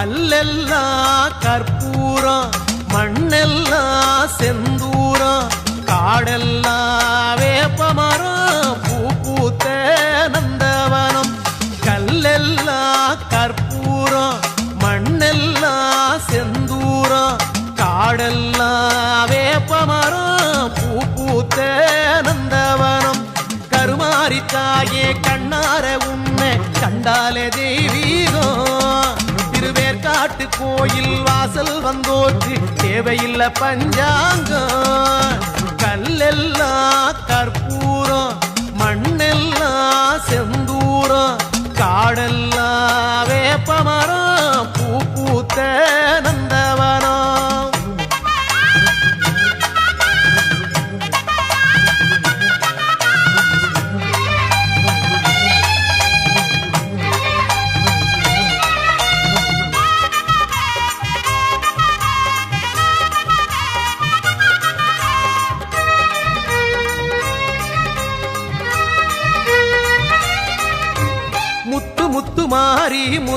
கல்லெல்லாம் கற்பூரம் மண்ணெல்லாம் செந்தூரம் காடெல்லாம் வேப்பமரம் பூ பூத்த நந்தவனம். கல்லெல்லாம் கற்பூரம் மண்ணெல்லாம் செந்தூரம் காடெல்லாம் வேப்பமரம் பூ பூத்த நந்தவனம். கருமாரி தாயே கண்ணார உண்மை கண்டாலே தேவி காட்டு கோயில் வாசல் வந்தோர்க்கு தேவையில்லை பஞ்சாங்கம். கல்லெல்லாம் கற்பூரம்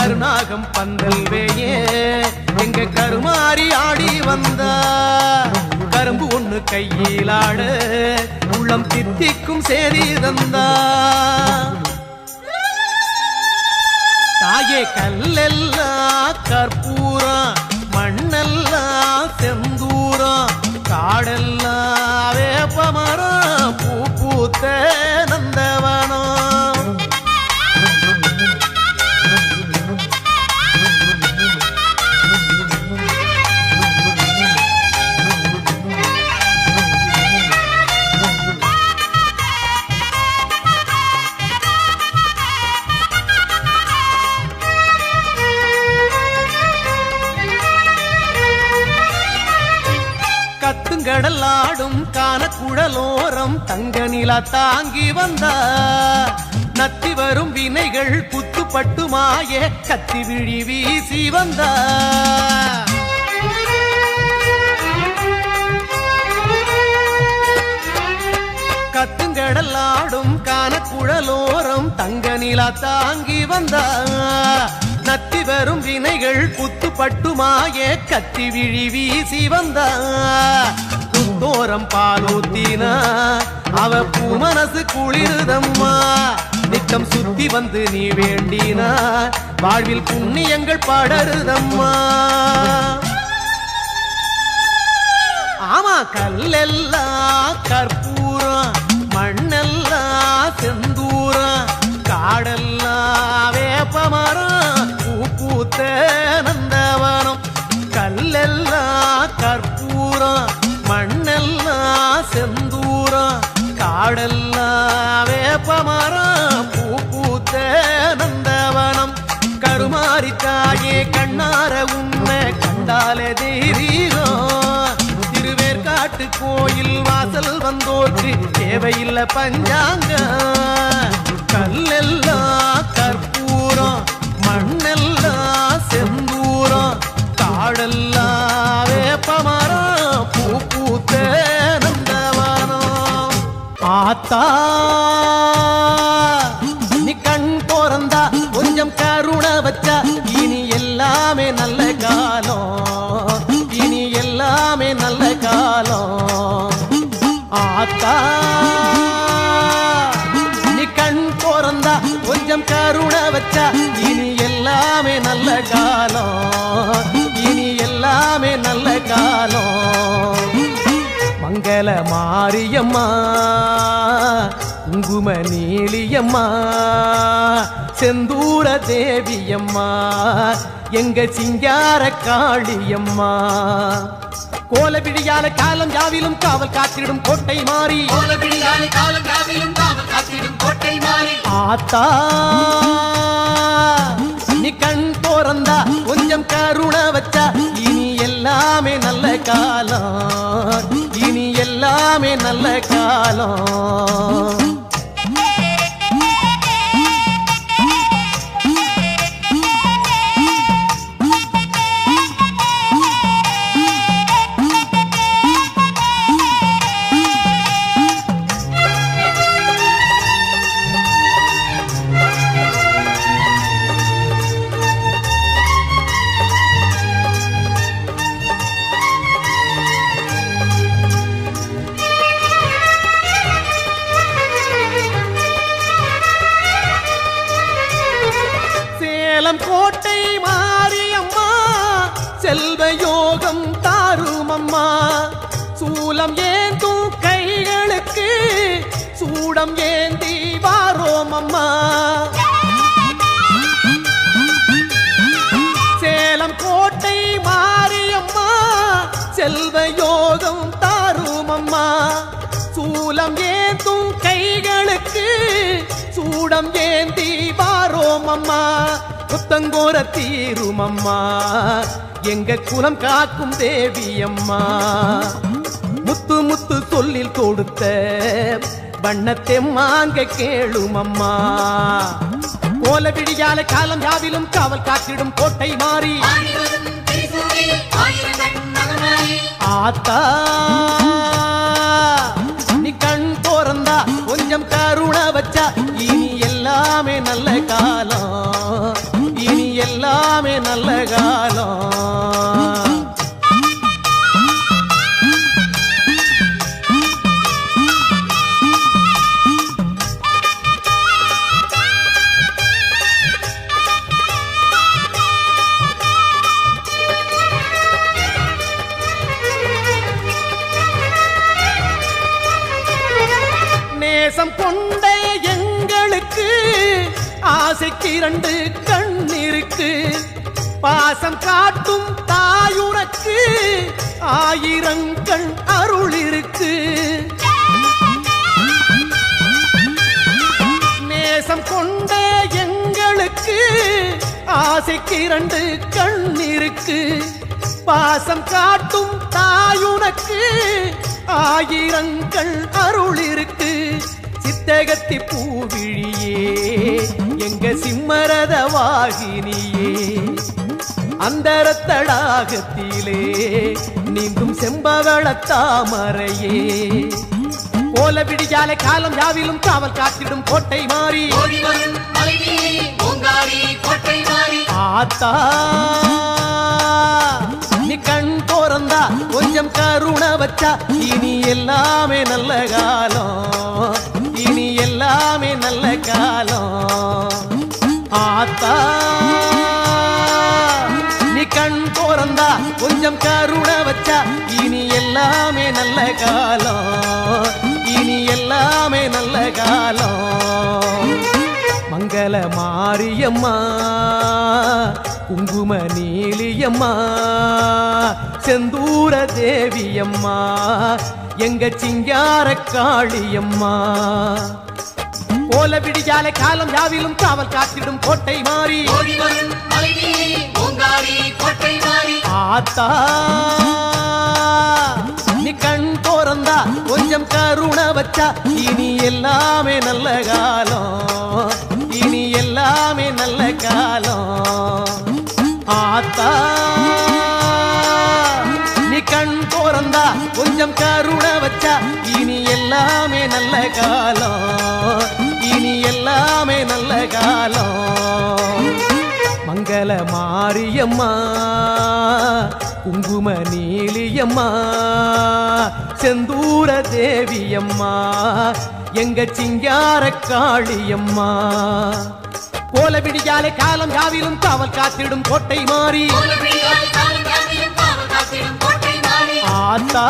கருநாகம் பந்தல் வேயே எங்க கருமாறி ஆடி வந்தா. கரும்பு ஒண்ணு கையில் உள்ளம் தித்திக்கும் சேதி தந்தா. தாயே கல்லெல்லாம் கற்பூரம் கானக்குழலோரம் தங்க நிலா தாங்கி வந்தா நத்தி வரும் வினைகள் குத்துப்பட்டு மாய கத்தி விழி வீசி வந்தா கத்துங்கடல் ஆடும் கானக்குழலோரம் தங்க நிலா தாங்கி வந்தா நத்தி வரும் வினைகள் குத்துப்பட்டு மாய கத்தி விழி வீசி வந்தா குத்தோரம் பாலூத்தினா அவ பூ மனசு குளிருதம்மா. நித்தம் சுத்தி வந்து நீ வேண்டினா வாழ்வில் புண்ணியங்கள் படருதம்மா. ஆமா கல்லெல்லாம் கற்பூரம் மண்ணெல்லாம் செந்தூரம் காடெல்லாம் வேப்பமரம் பூ பூத்த செந்தூரா செந்தூரம் காடெல்லாம் வேப்பமரம் பூ பூத்த நந்தவனம். கருமாரி தாயே கண்ணார உண்மை கண்டாலே தெய்வீகம் திருவேற்காட்டு கோயில் வாசல் வந்தோர்க்கு தேவையில்லை பஞ்சாங்க நல்ல காலம். இனி எல்லாமே நல்ல காலம். ஆத்தா நீ கண் பிறந்தா கொஞ்சம் கருணை வச்சா இனி எல்லாமே நல்ல காலம். இனி எல்லாமே நல்ல காலம். மங்கள மாரியம்மா குங்கும நீலியம்மா செந்தூர தேவியம்மா எங்க சிங்கார காளியம்மா. கோலவிழியால காலம் யாவிலும் காவல் காத்திடும் கோட்டை மாறி. கோலவிழியாலே காலம் யாவிலும் காவல் காத்திடும் கோட்டை மாறி. ஆத்தா நீ கண் திறந்தா கொஞ்சம் கருணை வச்சா இனி எல்லாமே நல்ல காலம். இனி எல்லாமே நல்ல காலம். சூடம் ஏந்தி வாரோம் அம்மா சேலம் கோட்டை மாரியம்மா செல்வ யோகம் தாரும் அம்மா சூலம் ஏந்தும் கைகளுக்கு சூடம் ஏந்தி வாரோம் அம்மா புத்தங்கோர தீரும் அம்மா எங்க குலம் காக்கும் தேவி அம்மா முத்து முத்து சொல்லில் கொடுத்த வண்ணத்தை மாங்க கேளும் அம்மா கோல விடியால காலம் யாவிலும் காவல் காத்திடும் கோட்டை மாறி. ஆத்தா நீ கண் போறந்தா கொஞ்சம் கருண வச்சா இனி எல்லாமே நல்ல காலம். இனி எல்லாமே நல்ல காலம். ஆசைக்கு இரண்டு கண் இருக்கு பாசம் காட்டும் தாயுனக்கு ஆயிரம் கண் அருள் இருக்கு நேசம் கொண்ட எங்களுக்கு ஆசைக்கு இரண்டு கண் இருக்கு பாசம் காட்டும் தாயுனக்கு ஆயிரங்கள் அருள் இருக்கு சித்தகத்தி பூவிழியே எங்க சிம்மரத வாகினியே. அந்தரத்தடாகத்திலே நீந்தும் செம்பவள தாமரையே. போல விடியாலை காலம் யாவிலும் காவல் காத்திடும் கோட்டை மாறி. ஆத்தா நீ கண் திறந்தா கொஞ்சம் கருண வச்சா இனி எல்லாமே நல்ல காலம். இனி எல்லாமே நல்ல காலம். ஆத்தா நீ கண் போறந்தா கொஞ்சம் கருண வச்சா இனி எல்லாமே நல்ல காலம். இனி எல்லாமே நல்ல காலம். மங்கள மாரியம்மா குங்கும நீலியம்மா செந்தூர தேவியம்மா எங்க சிங்கார காளியம்மா. போல விடியாலை காலம் யாவிலும் காவல் காத்திடும் கோட்டை மாறி. ஆத்தா நீ கண் திறந்தா கொஞ்சம் கருண வச்சா இனி எல்லாமே நல்ல காலம். அருள வச்சா இனி எல்லாமே நல்ல காலம். இனி எல்லாமே நல்ல காலம். மங்கள மாரியம்மா குங்கும நீலியம்மா செந்தூர தேவியம்மா எங்க சிங்கார காளியம்மா. கோல விடியாலை காலம் யாவிலும் காவல் காத்திடும் கோட்டை மாறி. காலம் யாவிலும் காவல் காத்திடும் கோட்டை மாறி ஆத்தா.